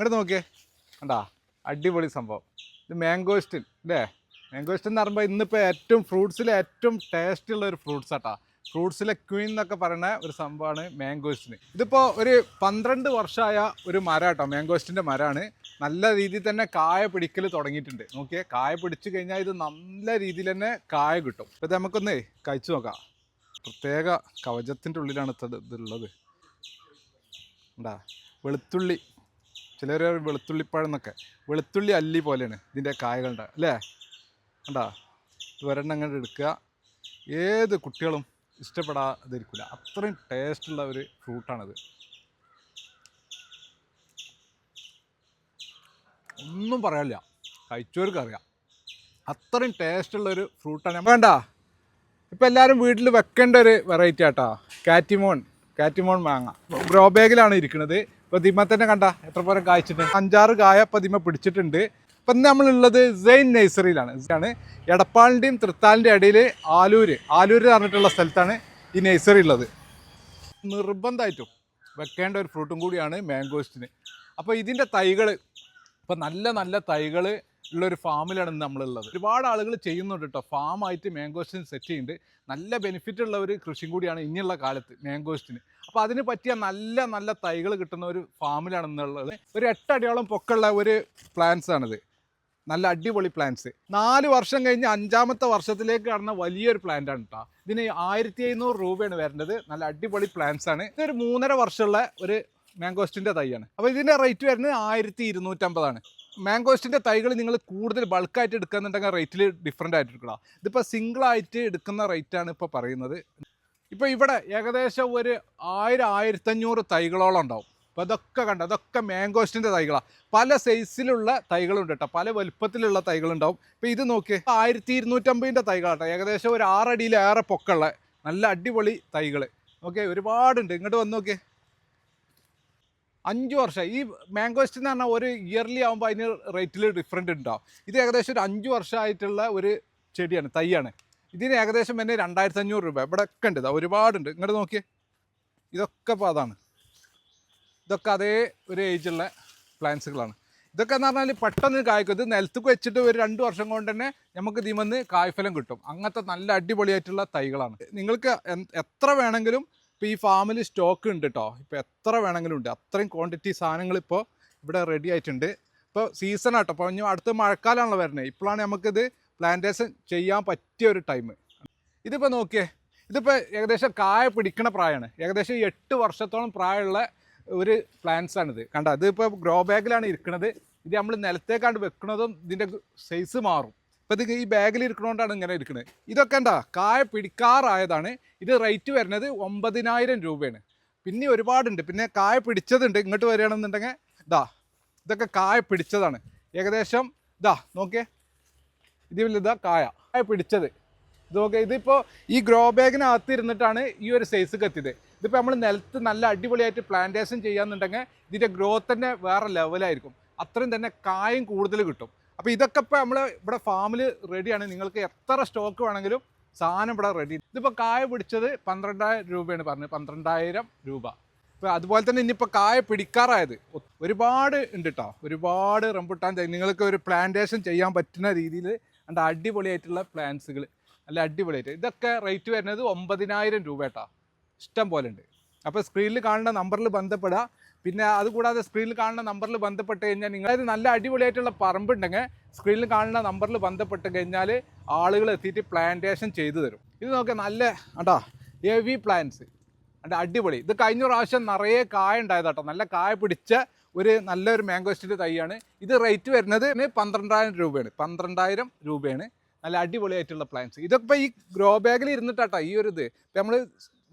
ഇങ്ങോട്ട് നോക്കിയേ. കണ്ടാ? അടിപൊളി സംഭവം. ഇത് മാംഗോസ്റ്റിൻ അല്ലേ മാംഗോസ്റ്റിൻ എന്ന് പറയുമ്പോൾ ഇന്നിപ്പോൾ ഏറ്റവും ഫ്രൂട്ട്സിലെ ഏറ്റവും ടേസ്റ്റ് ഉള്ള ഒരു ഫ്രൂട്ട്സ് ആട്ടാ. ഫ്രൂട്ട്സിലെ ക്വീൻ എന്നൊക്കെ പറയുന്ന ഒരു സംഭവമാണ് മാംഗോസ്റ്റിന് ഇതിപ്പോൾ ഒരു പന്ത്രണ്ട് വർഷമായ ഒരു മരം കേട്ടോ മാംഗോസ്റ്റിന്റെ മരമാണ് നല്ല രീതിയിൽ തന്നെ കായ പിടിക്കൽ തുടങ്ങിയിട്ടുണ്ട്. നോക്കിയേ കായ പിടിച്ചു കഴിഞ്ഞാൽ ഇത് നല്ല രീതിയിൽ തന്നെ കായ കിട്ടും. ഇത് നമുക്കൊന്ന് കഴിച്ചു നോക്കാം. പ്രത്യേക കവചത്തിന്റെ ഉള്ളിലാണ് ഇത് ഇതുള്ളത് ഉണ്ടാ വെളുത്തുള്ളി ചിലർ വെളുത്തുള്ളിപ്പഴം എന്നൊക്കെ വെളുത്തുള്ളി അല്ലി പോലെയാണ് ഇതിന്റെ കായകളുടെ അല്ലേ? കണ്ടാ? ഒരെണ്ണം അങ്ങോട്ട് എടുക്കുക. ഏത് കുട്ടികളും ഇഷ്ടപ്പെടാതിരിക്കില്ല അത്രയും ടേസ്റ്റുള്ള ഒരു ഫ്രൂട്ടാണിത് ഒന്നും പറയാനില്ല. കഴിച്ചവർക്ക് അറിയാം. അത്രയും ടേസ്റ്റുള്ള ഒരു ഫ്രൂട്ടാണ് വേണ്ട ഇപ്പം എല്ലാവരും വീട്ടിൽ വെക്കേണ്ട ഒരു വെറൈറ്റി ആട്ടോ. കാറ്റിമോൺ കാറ്റിമോൺ മാങ്ങ. ഗ്രോ ബാഗിലാണ് ഇരിക്കുന്നത് ദിമ തന്നെ കണ്ട എത്ര പോലെ കായ്ച്ചിട്ടുണ്ട് അഞ്ചാറ് കായ പ്രതിമ പിടിച്ചിട്ടുണ്ട്. ഇപ്പം ഇന്ന് നമ്മളുള്ളത് സെയിൻ നഴ്സറിയിലാണ്. ആണ് എടപ്പാളിന്റെയും തൃത്താലിന്റെ ഇടയിൽ ആലൂർ ആലൂര് പറഞ്ഞിട്ടുള്ള സ്ഥലത്താണ് ഈ നഴ്സറി ഉള്ളത്. നിർബന്ധമായിട്ടും വെക്കേണ്ട ഒരു ഫ്രൂട്ടും കൂടിയാണ് മാംഗോസ്റ്റിന്. അപ്പോൾ ഇതിന്റെ തൈകൾ ഇപ്പം നല്ല നല്ല തൈകൾ ഉള്ളൊരു ഫാമിലാണ് ഇന്ന് നമ്മളുള്ളത്. ഒരുപാട് ആളുകൾ ചെയ്യുന്നുണ്ട് കേട്ടോ ഫാമായിട്ട് മാംഗോസ്റ്റിൻ സെറ്റ് ചെയ്യുന്നുണ്ട് നല്ല ബെനിഫിറ്റ് ഉള്ള ഒരു കൃഷിയും കൂടിയാണ് ഇനിയുള്ള കാലത്ത് മാംഗോസ്റ്റിന് അപ്പോൾ അതിന് പറ്റിയ നല്ല നല്ല തൈകൾ കിട്ടുന്ന ഒരു ഫാമിലാണ് ഇന്നുള്ളത്. ഒരു എട്ടടിയോളം പൊക്കമുള്ള ഒരു പ്ലാന്റ്സ് ആണിത്. നല്ല അടിപൊളി പ്ലാന്റ്സ് നാല് വർഷം കഴിഞ്ഞ് അഞ്ചാമത്തെ വർഷത്തിലേക്ക് കടന്ന വലിയൊരു പ്ലാന്റ് ആണ് കേട്ടോ ഇതിന് ആയിരത്തി എഴുന്നൂറ് രൂപയാണ് വരേണ്ടത്. നല്ല അടിപൊളി പ്ലാന്റ്സ് ആണ്. ഇതൊരു മൂന്നര വർഷമുള്ള ഒരു മാംഗോസ്റ്റിന്റെ തൈയാണ്. അപ്പോൾ ഇതിന്റെ റേറ്റ് വരുന്നത് ആയിരത്തി ഇരുന്നൂറ്റമ്പതാണ് മാംഗോസ്റ്റിന്റെ തൈകൾ നിങ്ങൾ കൂടുതൽ ബൾക്കായിട്ട് എടുക്കുന്നുണ്ടെങ്കിൽ റേറ്റിൽ ഡിഫറെന്റ് ആയിട്ട് എടുക്കണം ഇതിപ്പോൾ സിംഗിൾ ആയിട്ട് എടുക്കുന്ന റേറ്റാണ് ഇപ്പോൾ പറയുന്നത്. ഇപ്പോൾ ഇവിടെ ഏകദേശം ഒരു ആയിരം ആയിരത്തഞ്ഞൂറ് തൈകളോളം ഉണ്ടാവും. അപ്പോൾ അതൊക്കെ കണ്ട? അതൊക്കെ മാംഗോസ്റ്റിന്റെ തൈകളാണ് പല സൈസിലുള്ള തൈകളുണ്ട് കേട്ടോ. പല വലുപ്പത്തിലുള്ള തൈകളുണ്ടാവും. ഇപ്പോൾ ഇത് നോക്കി ആയിരത്തി ഇരുന്നൂറ്റമ്പതിന്റെ തൈകളാട്ടോ. ഏകദേശം ഒരു ആറടിയിലേറെ പൊക്കമുള്ള നല്ല അടിപൊളി തൈകൾ ഓക്കെ ഒരുപാടുണ്ട്. ഇങ്ങോട്ട് വന്ന് നോക്കിയേ. അഞ്ച് വർഷം. ഈ മാംഗോസ്റ്റ് എന്ന് പറഞ്ഞാൽ ഒരു ഇയർലി ആകുമ്പോൾ അതിന് റേറ്റിൽ ഡിഫറെന്റ് ഉണ്ടാവും ഇത് ഏകദേശം ഒരു അഞ്ച് വർഷമായിട്ടുള്ള ഒരു ചെടിയാണ് തൈയാണ്. ഇതിന് ഏകദേശം തന്നെ രണ്ടായിരത്തി അഞ്ഞൂറ് രൂപ. ഇവിടെ ഒക്കെ ഉണ്ട് ഇതാ ഒരുപാടുണ്ട് ഇങ്ങോട്ട് നോക്കിയേ. ഇതൊക്കെ ഇപ്പോൾ അതാണ്. ഇതൊക്കെ അതേ ഒരു ഏജുള്ള പ്ലാന്റ്സുകളാണ് ഇതൊക്കെ എന്ന് പറഞ്ഞാൽ പെട്ടെന്ന് കായ്ക്കും. ഇത് നിലത്തേക്ക് വെച്ചിട്ട് ഒരു രണ്ട് വർഷം കൊണ്ട് തന്നെ നമുക്ക് ഇതിമന്ന് കായ്ഫലം കിട്ടും. അങ്ങനത്തെ നല്ല അടിപൊളിയായിട്ടുള്ള തൈകളാണ്. നിങ്ങൾക്ക് എത്ര വേണമെങ്കിലും ഇപ്പോൾ ഈ ഫാമിൽ സ്റ്റോക്ക് ഉണ്ട് കേട്ടോ ഇപ്പോൾ എത്ര വേണമെങ്കിലും ഉണ്ട്. അത്രയും ക്വാണ്ടിറ്റി സാധനങ്ങൾ ഇപ്പോൾ ഇവിടെ റെഡി ആയിട്ടുണ്ട്. ഇപ്പോൾ സീസൺ ആട്ടോ. അപ്പോൾ ഇനി അടുത്ത മഴക്കാലമാണല്ലോ വരുന്നത് ഇപ്പോഴാണ് നമുക്കിത് പ്ലാന്റേഷൻ ചെയ്യാൻ പറ്റിയ ഒരു ടൈം ഇതിപ്പോൾ നോക്കിയേ. ഇതിപ്പോൾ ഏകദേശം കായ പിടിക്കണ പ്രായമാണ് ഏകദേശം എട്ട് വർഷത്തോളം പ്രായമുള്ള ഒരു പ്ലാന്റ്സാണിത് കണ്ട? ഇതിപ്പോൾ ഗ്രോ ബാഗിലാണ് ഇരിക്കുന്നത് ഇത് നമ്മൾ നിലത്തേക്കാണ്ട് വെക്കുന്നതും ഇതിന്റെ സൈസ് മാറും. ഇപ്പോൾ ഇത് ഈ ബാഗിൽ ഇരിക്കണോണ്ടാണ് ഇങ്ങനെ ഇരിക്കുന്നത് ഇതൊക്കെ എന്താ? കായ പിടിക്കാറായതാണ്. ഇത് റേറ്റ് വരുന്നത് ഒമ്പതിനായിരം രൂപയാണ്. പിന്നെ ഒരുപാടുണ്ട്. പിന്നെ കായ പിടിച്ചതുണ്ട്. ഇങ്ങോട്ട് വരികയാണെന്നുണ്ടെങ്കിൽ ഇതാ ഇതൊക്കെ കായ പിടിച്ചതാണ്. ഏകദേശം ഇതാ നോക്കിയേ. ഇതാ കായ. കായ പിടിച്ചത്. ഇത് നോക്കിയാൽ ഇതിപ്പോൾ ഈ ഗ്രോ ബാഗിനകത്ത് ഇരുന്നിട്ടാണ് ഈ ഒരു സൈസ് എത്തിയത്. ഇതിപ്പോൾ നമ്മൾ നിലത്ത് നല്ല അടിപൊളിയായിട്ട് പ്ലാന്റേഷൻ ചെയ്യാന്നുണ്ടെങ്കിൽ ഇതിന്റെ ഗ്രോത്ത് തന്നെ വേറെ ലെവലായിരിക്കും അത്രയും തന്നെ കായും കൂടുതൽ കിട്ടും. അപ്പോൾ ഇതൊക്കെ ഇപ്പോൾ നമ്മൾ ഇവിടെ ഫാമിൽ റെഡിയാണ് നിങ്ങൾക്ക് എത്ര സ്റ്റോക്ക് വേണമെങ്കിലും സാധനം ഇവിടെ റെഡി ഇതിപ്പോൾ കായ പിടിച്ചത് പന്ത്രണ്ടായിരം രൂപയാണ് പറഞ്ഞത്. പന്ത്രണ്ടായിരം രൂപ. ഇപ്പോൾ അതുപോലെ തന്നെ ഇനിയിപ്പോൾ കായ പിടിക്കാറായത്. ഒരുപാട് ഉണ്ട് കേട്ടോ ഒരുപാട് റംബുട്ടാൻ നിങ്ങൾക്ക് ഒരു പ്ലാന്റേഷൻ ചെയ്യാൻ പറ്റുന്ന രീതിയിൽ നല്ല അടിപൊളിയായിട്ടുള്ള പ്ലാന്റ്സുകൾ അല്ല അടിപൊളിയായിട്ട്. ഇതൊക്കെ റേറ്റ് വരുന്നത് ഒമ്പതിനായിരം രൂപ കേട്ടോ ഇഷ്ടം പോലെ ഉണ്ട്. അപ്പോൾ സ്ക്രീനിൽ കാണുന്ന നമ്പറിൽ ബന്ധപ്പെടുക. പിന്നെ അതുകൂടാതെ സ്ക്രീനിൽ കാണുന്ന നമ്പറിൽ ബന്ധപ്പെട്ട് കഴിഞ്ഞാൽ നിങ്ങൾ അതായത് നല്ല അടിപൊളിയായിട്ടുള്ള പറമ്പുണ്ടെങ്കിൽ സ്ക്രീനിൽ കാണുന്ന നമ്പറിൽ ബന്ധപ്പെട്ട് കഴിഞ്ഞാൽ ആളുകൾ എത്തിയിട്ട് പ്ലാന്റേഷൻ ചെയ്തു തരും. ഇത് നോക്കിയാൽ നല്ല കേട്ടോ ഹെവി പ്ലാന്റ്സ് അണ്ട അടിപൊളി. ഇത് കഴിഞ്ഞ പ്രാവശ്യം നിറയെ കായ ഉണ്ടായതാട്ടോ നല്ല കായ പിടിച്ച ഒരു നല്ലൊരു മാംഗോസ്റ്റിന്റെ തൈയാണ്. ഇത് റേറ്റ് വരുന്നത് പന്ത്രണ്ടായിരം രൂപയാണ്. പന്ത്രണ്ടായിരം രൂപയാണ്. നല്ല അടിപൊളിയായിട്ടുള്ള പ്ലാന്റ്സ് ഇതൊക്കെ ഈ ഗ്രോ ബാഗിൽ ഇരുന്നിട്ടാട്ടോ ഈ ഒരു ഇത്. നമ്മൾ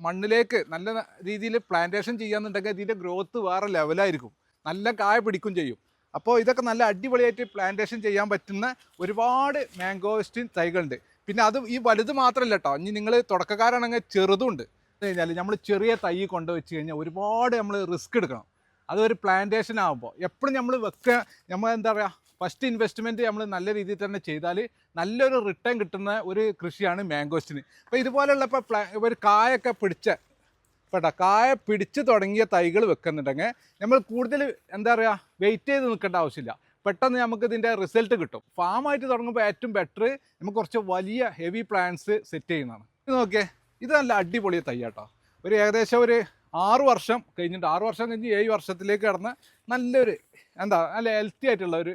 മണ്ണിലേക്ക് നല്ല രീതിയിൽ പ്ലാന്റേഷൻ ചെയ്യാന്നുണ്ടെങ്കിൽ ഇതിന്റെ ഗ്രോത്ത് വേറെ ലെവലായിരിക്കും നല്ല കായ പിടിക്കും ചെയ്യും. അപ്പോൾ ഇതൊക്കെ നല്ല അടിപൊളിയായിട്ട് പ്ലാന്റേഷൻ ചെയ്യാൻ പറ്റുന്ന ഒരുപാട് മാംഗോസ്റ്റിൻ തൈകളുണ്ട്. പിന്നെ അത് ഈ വലുത് മാത്രമല്ല കേട്ടോ ഇനി നിങ്ങൾ തുടക്കക്കാരാണെങ്കിൽ ചെറുതുണ്ട്. കഴിഞ്ഞാൽ നമ്മൾ ചെറിയ തൈ കൊണ്ട് വെച്ച് കഴിഞ്ഞാൽ ഒരുപാട് നമ്മൾ റിസ്ക് എടുക്കണം. അതൊരു പ്ലാന്റേഷൻ ആകുമ്പോൾ എപ്പോഴും നമ്മൾ വെക്കുക നമ്മൾ എന്താ പറയുക ഫസ്റ്റ് ഇൻവെസ്റ്റ്മെന്റ് നമ്മൾ നല്ല രീതിയിൽ തന്നെ ചെയ്താൽ നല്ലൊരു റിട്ടേൺ കിട്ടുന്ന ഒരു കൃഷിയാണ് മാംഗോസ്റ്റിന് അപ്പോൾ ഇതുപോലെയുള്ള ഇപ്പോൾ പ്ലാ ഒരു കായൊക്കെ പിടിച്ച കേട്ടോ കായ പിടിച്ച് തുടങ്ങിയ തൈകൾ വെക്കുന്നുണ്ടെങ്കിൽ നമ്മൾ കൂടുതൽ എന്താ പറയുക വെയിറ്റ് ചെയ്ത് നിൽക്കേണ്ട ആവശ്യമില്ല. പെട്ടെന്ന് നമുക്ക് ഇതിന്റെ റിസൾട്ട് കിട്ടും. ഫാമായിട്ട് തുടങ്ങുമ്പോൾ ഏറ്റവും ബെറ്റർ നമുക്ക് കുറച്ച് വലിയ ഹെവി പ്ലാന്റ്സ് സെറ്റ് ചെയ്യുന്നതാണ്. ഇത് നോക്കിയേ ഇത് നല്ല അടിപൊളി തൈ കേട്ടോ ഒരു ഏകദേശം ഒരു ആറു വർഷം കഴിഞ്ഞിട്ട് ആറു വർഷം കഴിഞ്ഞ് ഏഴ് വർഷത്തിലേക്ക് കടന്ന് നല്ലൊരു എന്താ നല്ല ഹെൽത്തി ആയിട്ടുള്ള ഒരു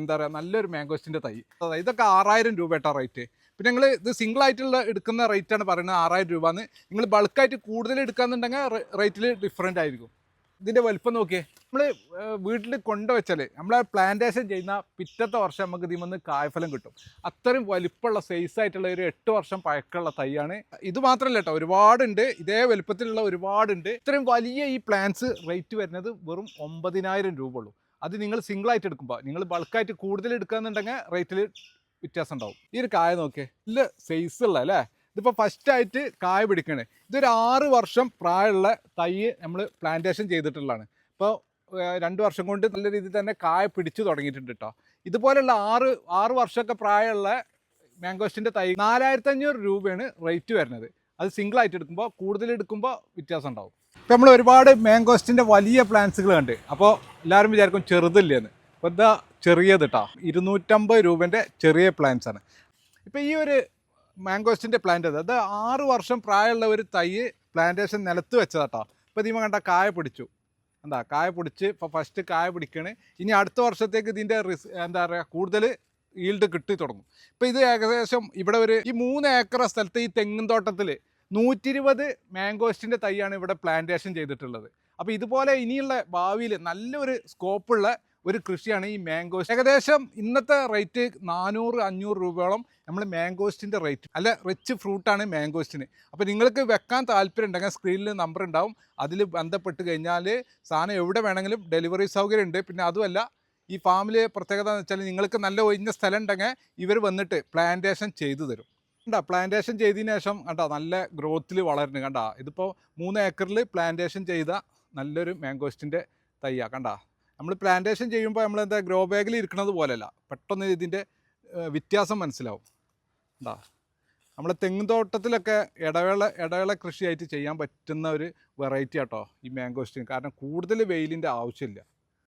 എന്താ പറയുക നല്ലൊരു മാംഗോസ്റ്റിന്റെ തൈ. ഇതൊക്കെ ആറായിരം രൂപ റേറ്റ് പിന്നെ നിങ്ങൾ ഇത് സിംഗിൾ ആയിട്ടുള്ള എടുക്കുന്ന റേറ്റ് ആണ് പറയുന്നത് ആറായിരം രൂപ എന്ന് നിങ്ങൾ ബൾക്കായിട്ട് കൂടുതൽ എടുക്കാന്നുണ്ടെങ്കിൽ റേറ്റിൽ ഡിഫറെന്റ് ആയിരിക്കും. ഇതിന്റെ വലുപ്പം നോക്കിയേ. നമ്മൾ വീട്ടിൽ കൊണ്ടുവച്ചാൽ നമ്മളെ പ്ലാന്റേഷൻ ചെയ്യുന്ന പിറ്റത്തെ വർഷം നമുക്ക് ഇതിൽ നിന്ന് കായ്ഫലം കിട്ടും. അത്രയും വലിപ്പമുള്ള സൈസ് ആയിട്ടുള്ള ഒരു എട്ട് വർഷം പഴക്കമുള്ള തൈയാണ്. ഇത് മാത്രമല്ല കേട്ടോ ഒരുപാടുണ്ട്. ഇതേ വലുപ്പത്തിലുള്ള ഒരുപാടുണ്ട്. ഇത്രയും വലിയ ഈ പ്ലാന്റ്സ് റേറ്റ് വരുന്നത് വെറും ഒമ്പതിനായിരം രൂപ ഉള്ളൂ അത് നിങ്ങൾ സിംഗിൾ ആയിട്ട് എടുക്കുമ്പോൾ നിങ്ങൾ ബൾക്കായിട്ട് കൂടുതൽ എടുക്കുകയെന്നുണ്ടെങ്കിൽ റേറ്റിൽ വ്യത്യാസം ഉണ്ടാവും. ഈ ഒരു കായ നോക്കിയേ ഇല്ല സൈസ് ഉള്ള അല്ലേ? ഇതിപ്പോൾ ഫസ്റ്റ് ആയിട്ട് കായ പിടിക്കണേ. ഇതൊരു ആറ് വർഷം പ്രായമുള്ള തൈ നമ്മൾ പ്ലാന്റേഷൻ ചെയ്തിട്ടുള്ളതാണ്. ഇപ്പോൾ രണ്ട് വർഷം കൊണ്ട് നല്ല രീതിയിൽ തന്നെ കായ പിടിച്ചു തുടങ്ങിയിട്ടുണ്ട് കേട്ടോ ഇതുപോലെയുള്ള ആറ് ആറ് വർഷമൊക്കെ പ്രായമുള്ള മാംഗോസ്റ്റിന്റെ തൈ നാലായിരത്തി അഞ്ഞൂറ് രൂപയാണ് റേറ്റ് വരുന്നത്. അത് സിംഗിൾ ആയിട്ട് എടുക്കുമ്പോൾ കൂടുതൽ എടുക്കുമ്പോൾ വ്യത്യാസം ഉണ്ടാവും. ഇപ്പം നമ്മൾ ഒരുപാട് മാംഗോസ്റ്റിന്റെ വലിയ പ്ലാന്റ്സുകൾ കണ്ട്. അപ്പോൾ എല്ലാവരും വിചാരിക്കും ചെറുതില്ലെന്ന്. അപ്പോൾ ഇതാ ചെറിയത് കേട്ടോ ഇരുന്നൂറ്റമ്പത് രൂപേന്റെ ചെറിയ പ്ലാന്റ്സ് ആണ്. ഇപ്പോൾ ഈ ഒരു മാംഗോസ്റ്റിന്റെ പ്ലാന്റ് അത് ആറ് വർഷം പ്രായമുള്ള ഒരു തൈ പ്ലാന്റേഷൻ നിലത്ത് വെച്ചതാട്ടോ ഇപ്പോൾ ഇതിമ കണ്ട കായ പിടിച്ചു. എന്താ കായ പിടിച്ച് ഇപ്പോൾ ഫസ്റ്റ് കായ പിടിക്കണ്. ഇനി അടുത്ത വർഷത്തേക്ക് ഇതിന്റെ റിസ് എന്താ പറയുക കൂടുതൽ ഈൽഡ് കിട്ടി തുടങ്ങും. ഇപ്പോൾ ഇത് ഏകദേശം ഇവിടെ ഒരു ഈ മൂന്ന് ഏക്കർ സ്ഥലത്ത് ഈ തെങ്ങിൻ തോട്ടത്തിൽ നൂറ്റി ഇരുപത് മാംഗോസ്റ്റിന്റെ തൈയാണ് ഇവിടെ പ്ലാന്റേഷൻ ചെയ്തിട്ടുള്ളത്. അപ്പോൾ ഇതുപോലെ ഇനിയുള്ള ഭാവിയിൽ നല്ലൊരു സ്കോപ്പുള്ള ഒരു കൃഷിയാണ് ഈ മാംഗോസ്റ്റ് ഏകദേശം ഇന്നത്തെ റേറ്റ് നാനൂറ് അഞ്ഞൂറ് രൂപയോളം നമ്മൾ മാംഗോസ്റ്റിന്റെ റേറ്റ് അല്ല റിച്ച് ഫ്രൂട്ടാണ് മാംഗോസ്റ്റിന് അപ്പോൾ നിങ്ങൾക്ക് വെക്കാൻ താല്പര്യം ഉണ്ടെങ്കിൽ സ്ക്രീനിൽ നമ്പർ ഉണ്ടാവും. അതിൽ ബന്ധപ്പെട്ട് കഴിഞ്ഞാൽ സാധനം എവിടെ വേണമെങ്കിലും ഡെലിവറി സൗകര്യം ഉണ്ട് പിന്നെ അതുമല്ല ഈ ഫാമിലെ പ്രത്യേകത എന്ന് വെച്ചാൽ നിങ്ങൾക്ക് നല്ല ഒഴിഞ്ഞ സ്ഥലം ഉണ്ടെങ്കിൽ ഇവർ വന്നിട്ട് പ്ലാന്റേഷൻ ചെയ്തു തരും. കണ്ടാ പ്ലാന്റേഷൻ ചെയ്തതിന് ശേഷം കണ്ടാ നല്ല ഗ്രോത്തിൽ വളരുന്നു കണ്ടാ ഇതിപ്പോൾ മൂന്ന് ഏക്കറിൽ പ്ലാന്റേഷൻ ചെയ്ത നല്ലൊരു മാംഗോസ്റ്റിന്റെ തയ്യാ കണ്ടാ നമ്മൾ പ്ലാന്റേഷൻ ചെയ്യുമ്പോൾ നമ്മൾ എന്താ ഗ്രോ ബാഗിൽ ഇരിക്കുന്നത് പോലെയല്ല. പെട്ടെന്ന് ഇതിന്റെ വ്യത്യാസം മനസ്സിലാവും. എന്താ നമ്മൾ തെങ്ങ് തോട്ടത്തിലൊക്കെ ഇടവേള ഇടവേള കൃഷിയായിട്ട് ചെയ്യാൻ പറ്റുന്ന ഒരു വെറൈറ്റി ആട്ടോ ഈ മാംഗോസ്റ്റിൻ കാരണം കൂടുതൽ വെയിലിന്റെ ആവശ്യമില്ല.